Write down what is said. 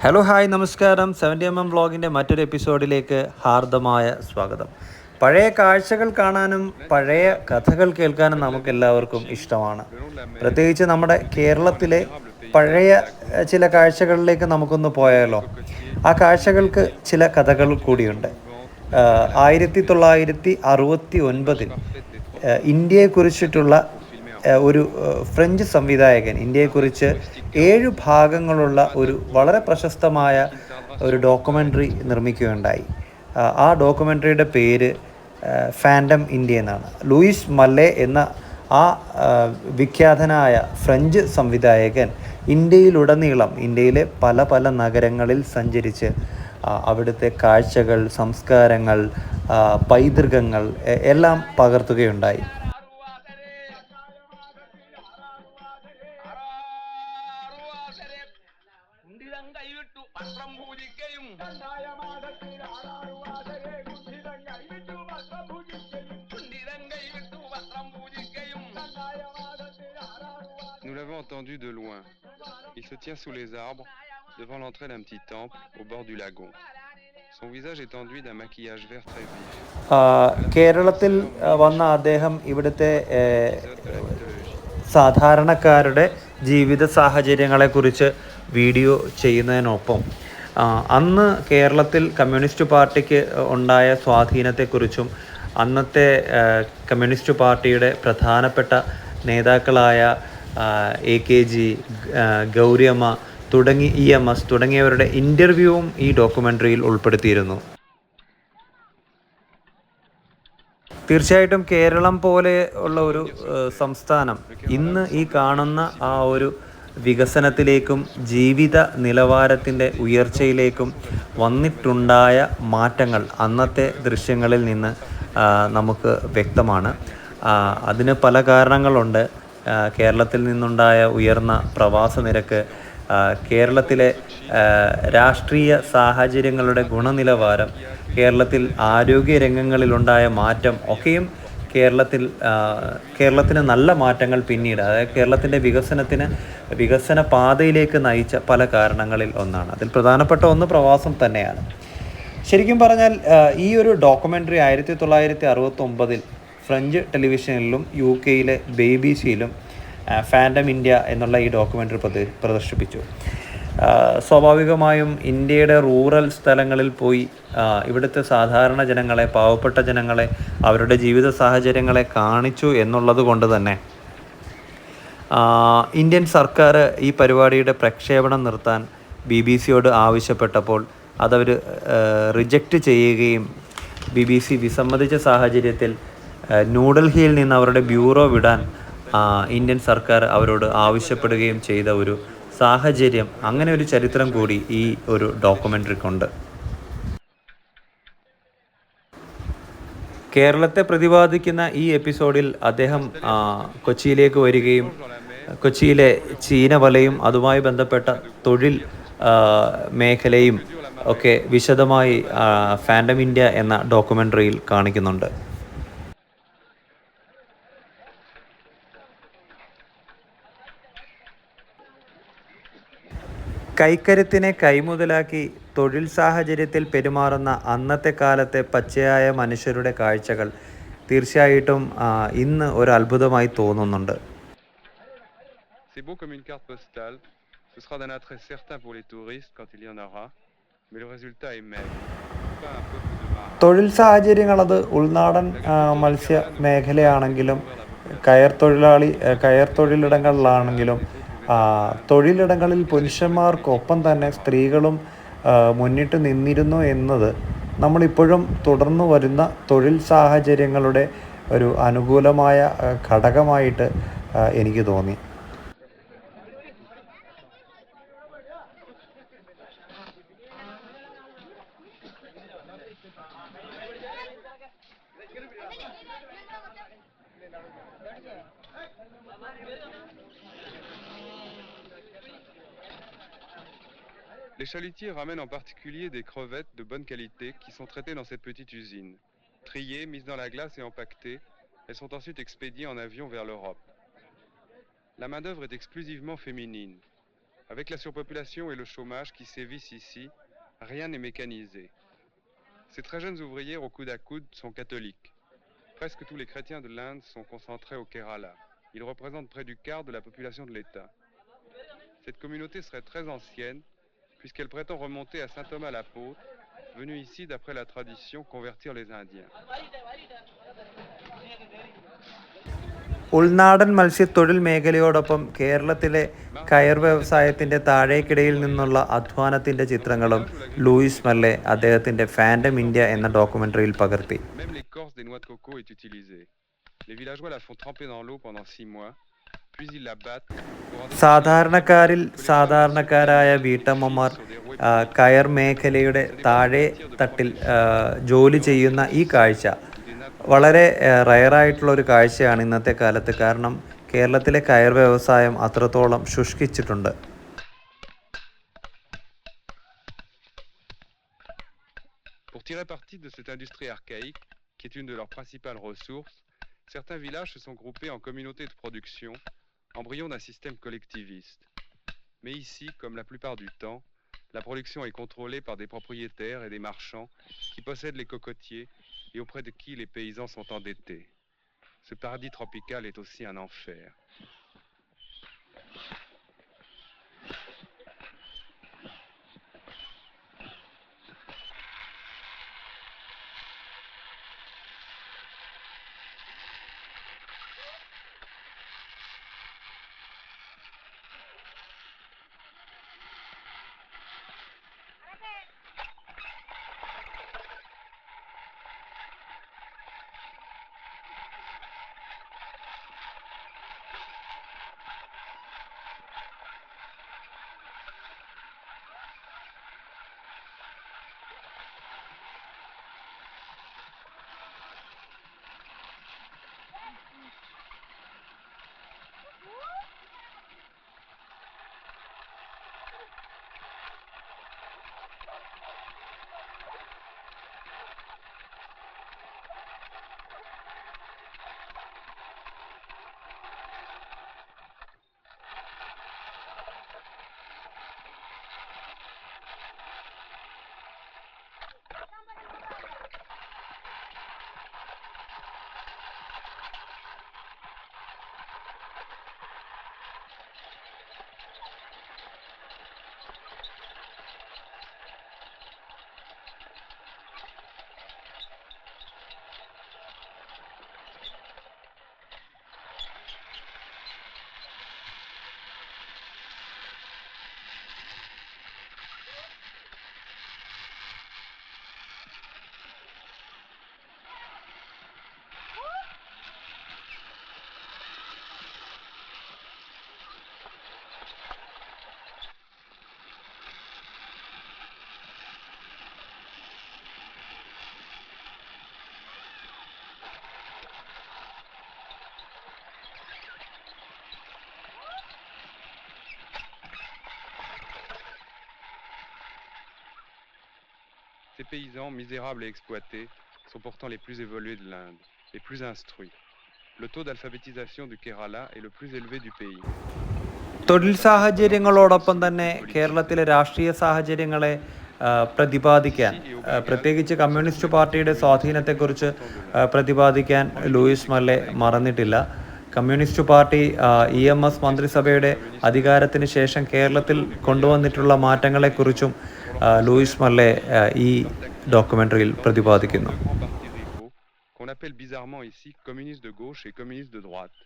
Hello hi നമസ്കാരം. Seventy M M വ്ളോഗിന്റെ മറ്റൊരു എപ്പിസോഡിലേക്ക് ഹാർദമായ സ്വാഗതം. പഴയ കാഴ്ചകൾ കാണാനും പഴയ കഥകൾ കേൾക്കാനും നമുക്ക് എല്ലാവർക്കും ഇഷ്ടമാണ്. പ്രത്യേകിച്ച് നമ്മുടെ കേരളത്തിലെ പഴയ ചില കാഴ്ചകളിലേക്ക് നമുക്കൊന്ന് പോയാലോ? ആ കാഴ്ചകൾക്ക് ചില കഥകൾ കൂടിയുണ്ട്. ആയിരത്തി തൊള്ളായിരത്തി അറുപത്തി ഒൻപതിൽ ഇന്ത്യയെക്കുറിച്ചിട്ടുള്ള ഒരു ഫ്രഞ്ച് സംവിധായകൻ ഇന്ത്യയെക്കുറിച്ച് ഏഴ് ഭാഗങ്ങളുള്ള ഒരു വളരെ പ്രശസ്തമായ ഒരു ഡോക്യുമെന്ററി നിർമ്മിക്കുകയുണ്ടായി. ആ- ഡോക്യുമെന്ററിയുടെ പേര് ഫാൻഡം ഇന്ത്യ എന്നാണ്. ലൂയിസ് മല്ലെ എന്ന ആ വിഖ്യാതനായ ഫ്രഞ്ച് സംവിധായകൻ ഇന്ത്യയിലുടനീളം ഇന്ത്യയിലെ പല പല നഗരങ്ങളിൽ സഞ്ചരിച്ച് അവിടുത്തെ കാഴ്ചകൾ സംസ്കാരങ്ങൾ പൈതൃകങ്ങൾ എല്ലാം പകർത്തുകയുണ്ടായി. L'avons entendu de loin. Il se tient sous les arbres, devant l'entrée d'un petit temple, au bord du lagon. Son visage est enduit d'un maquillage vert très vif. കേരളത്തിൽ വന്ന അദ്ദേഹം ഇവിടുത്തെ. സാധാരണക്കാരുടെ ജീവിത സാഹചര്യങ്ങളെക്കുറിച്ച് വീഡിയോ ചെയ്യുന്നതിനൊപ്പം അന്ന് കേരളത്തിൽ കമ്മ്യൂണിസ്റ്റ് പാർട്ടിക്ക് ഉണ്ടായ സ്വാധീനത്തെക്കുറിച്ചും അന്നത്തെ കമ്മ്യൂണിസ്റ്റ് പാർട്ടിയുടെ പ്രധാനപ്പെട്ട നേതാക്കളായ എ കെ ജി ഗൗരിയമ്മ തുടങ്ങി ഇ എം എസ് തുടങ്ങിയവരുടെ ഇന്റർവ്യൂവും ഈ ഡോക്യുമെന്ററിയിൽ ഉൾപ്പെടുത്തിയിരുന്നു. തീർച്ചയായിട്ടും കേരളം പോലെ ഉള്ള ഒരു സംസ്ഥാനം ഇന്ന് ഈ കാണുന്ന ആ ഒരു വികസനത്തിലേക്കും ജീവിത നിലവാരത്തിന്റെ ഉയർച്ചയിലേക്കും വന്നിട്ടുണ്ടായ മാറ്റങ്ങൾ അന്നത്തെ ദൃശ്യങ്ങളിൽ നിന്ന് നമുക്ക് വ്യക്തമാണ്. അതിന് പല കാരണങ്ങളുണ്ട്. കേരളത്തിൽ നിന്നുണ്ടായ ഉയർന്ന പ്രവാസ നിരക്ക് കേരളത്തിലെ രാഷ്ട്രീയ സാഹചര്യങ്ങളുടെ ഗുണനിലവാരം കേരളത്തിൽ ആരോഗ്യ രംഗങ്ങളിലുണ്ടായ മാറ്റം ഒക്കെയും കേരളത്തിൽ കേരളത്തിന് നല്ല മാറ്റങ്ങൾ പിന്നീട് അതായത് കേരളത്തിന്റെ വികസനത്തിന് വികസന പാതയിലേക്ക് നയിച്ച പല കാരണങ്ങളിൽ ഒന്നാണ്. അതിൽ പ്രധാനപ്പെട്ട ഒന്ന് പ്രവാസം തന്നെയാണ്. ശരിക്കും പറഞ്ഞാൽ ഈ ഒരു ഡോക്യുമെന്ററി ആയിരത്തി തൊള്ളായിരത്തി അറുപത്തി ഒമ്പതിൽ ഫ്രഞ്ച് ടെലിവിഷനിലും യു കെയിലെ ബി സിയിലും ഫാൻഡം ഇന്ത്യ എന്നുള്ള ഈ ഡോക്യുമെന്ററി പ്രദ പ്രദർശിപ്പിച്ചു. സ്വാഭാവികമായും ഇന്ത്യയുടെ റൂറൽ സ്ഥലങ്ങളിൽ പോയി ഇവിടുത്തെ സാധാരണ ജനങ്ങളെ പാവപ്പെട്ട ജനങ്ങളെ അവരുടെ ജീവിത സാഹചര്യങ്ങളെ കാണിച്ചു എന്നുള്ളത് കൊണ്ട് തന്നെ ഇന്ത്യൻ സർക്കാർ ഈ പരിപാടിയുടെ പ്രക്ഷേപണം നിർത്താൻ ബി ബി സിയോട് ആവശ്യപ്പെട്ടപ്പോൾ അതവർ റിജക്റ്റ് ചെയ്യുകയും ബി ബി സി വിസമ്മതിച്ച സാഹചര്യത്തിൽ ന്യൂഡൽഹിയിൽ നിന്ന് അവരുടെ ബ്യൂറോ വിടാൻ ഇന്ത്യൻ സർക്കാർ അവരോട് ആവശ്യപ്പെടുകയും ചെയ്ത ഒരു സാഹചര്യം അങ്ങനെ ഒരു ചരിത്രം കൂടി ഈ ഒരു ഡോക്യുമെന്ററിക്കുണ്ട് കേരളത്തെ പ്രതിപാദിക്കുന്ന ഈ എപ്പിസോഡിൽ അദ്ദേഹം കൊച്ചിയിലേക്ക് വരികയും കൊച്ചിയിലെ ചീനവലയും അതുമായി ബന്ധപ്പെട്ട തൊഴിൽ മേഖലയും ഒക്കെ വിശദമായി ഫാൻഡം ഇന്ത്യ എന്ന ഡോക്യുമെന്ററിയിൽ കാണിക്കുന്നുണ്ട്. കൈക്കരുത്തിനെ കൈമുതലാക്കി തൊഴിൽ സാഹചര്യത്തിൽ പെരുമാറുന്ന അന്നത്തെ കാലത്തെ പച്ചയായ മനുഷ്യരുടെ കാഴ്ചകൾ തീർച്ചയായിട്ടും ഇന്ന് ഒരു അത്ഭുതമായി തോന്നുന്നുണ്ട് C'est beau comme une carte postale. Ce sera d'un attrait certain pour les touristes quand il y en aura. Mais le résultat est maigre. Pas un peuple de marbre. തൊഴിൽ സാഹചര്യങ്ങൾ അത് ഉൾനാടൻ മത്സ്യ മേഖലയാണെങ്കിലും കയർ തൊഴിലാളി കയർ തൊഴിലിടങ്ങളിലാണെങ്കിലും തൊഴിലിടങ്ങളിൽ പുരുഷന്മാർക്കൊപ്പം തന്നെ സ്ത്രീകളും മുന്നിട്ട് നിന്നിരുന്നു എന്നത് നമ്മളിപ്പോഴും തുടർന്നു വരുന്ന തൊഴിൽ സാഹചര്യങ്ങളുടെ ഒരു അനുകൂലമായ ഘടകമായിട്ട് എനിക്ക് തോന്നി. Les chalutiers ramènent en particulier des crevettes de bonne qualité qui sont traitées dans cette petite usine. Triées, mises dans la glace et empaquetées, elles sont ensuite expédiées en avion vers l'Europe. La main-d'œuvre est exclusivement féminine. Avec la surpopulation et le chômage qui sévissent ici, rien n'est mécanisé. Ces très jeunes ouvriers au coude à coude sont catholiques. Presque tous les chrétiens de l'Inde sont concentrés au Kerala. Ils représentent près du quart de la population de l'État. Cette communauté serait très ancienne, puisqu'elle prétend remonter à saint Thomas l'apôtre, venu ici, d'après la tradition, convertir les Indiens. ഉൾനാടൻ മത്സ്യത്തൊഴിൽ മേഖലയോടൊപ്പം കേരളത്തിലെ കയർ വ്യവസായത്തിന്റെ താഴേക്കിടയിൽ നിന്നുള്ള അധ്വാനത്തിന്റെ ചിത്രങ്ങളും Luis മല്ലെ അദ്ദേഹത്തിന്റെ fandom India എന്ന ഡോക്യുമെന്ററിയിൽ പകർത്തി. സാധാരണക്കാരിൽ സാധാരണക്കാരായ വീട്ടമ്മമാർ കയർ മേഖലയുടെ താഴെ തട്ടിൽ ജോലി ചെയ്യുന്ന ഈ കാഴ്ച വളരെ റയറായിട്ടുള്ള ഒരു കാഴ്ചയാണ് ഇന്നത്തെ കാലത്ത് കാരണം കേരളത്തിലെ കയർ വ്യവസായം അത്രത്തോളം ശുഷ്കിച്ചിട്ടുണ്ട് Pour tirer parti de cette industrie archaïque, qui est une de leurs principales ressources, certains villages se sont groupés en communautés de production, embryon d'un système collectiviste. Mais ici, comme la plupart du temps, la production est contrôlée par des propriétaires et des marchands qui possèdent les cocotiers et auprès de qui les paysans sont endettés. Ce paradis tropical est aussi un enfer. Ces paysans, misérables et exploités, sont pourtant les plus évolués de l'Inde, les plus instruits. Le taux d'alphabétisation du Kerala est le plus élevé du pays. തൊഴിൽ സാഹചര്യങ്ങളോടൊപ്പം തന്നെ കേരളത്തിലെ രാഷ്ട്രീയ സാഹചര്യങ്ങളെ പ്രതിപാദിക്കാൻ പ്രത്യേകിച്ച് communist പാർട്ടിയുടെ സ്വാധീനത്തെക്കുറിച്ച് പ്രതിപാദിക്കാൻ Louis Malle മറന്നിട്ടില്ല communist party E M S മന്ത്രിസഭയുടെ അധികാരത്തിന് ശേഷം കേരളത്തിൽ കൊണ്ടുവന്നിട്ടുള്ള മാറ്റങ്ങളെക്കുറിച്ചും ലൂയിസ് മല്ലെ ഈ ഡോക്യുമെന്ററിയിൽ പ്രതിപാദിക്കുന്നു qu'on appelle bizarrement ici communistes de gauche et communistes de droite.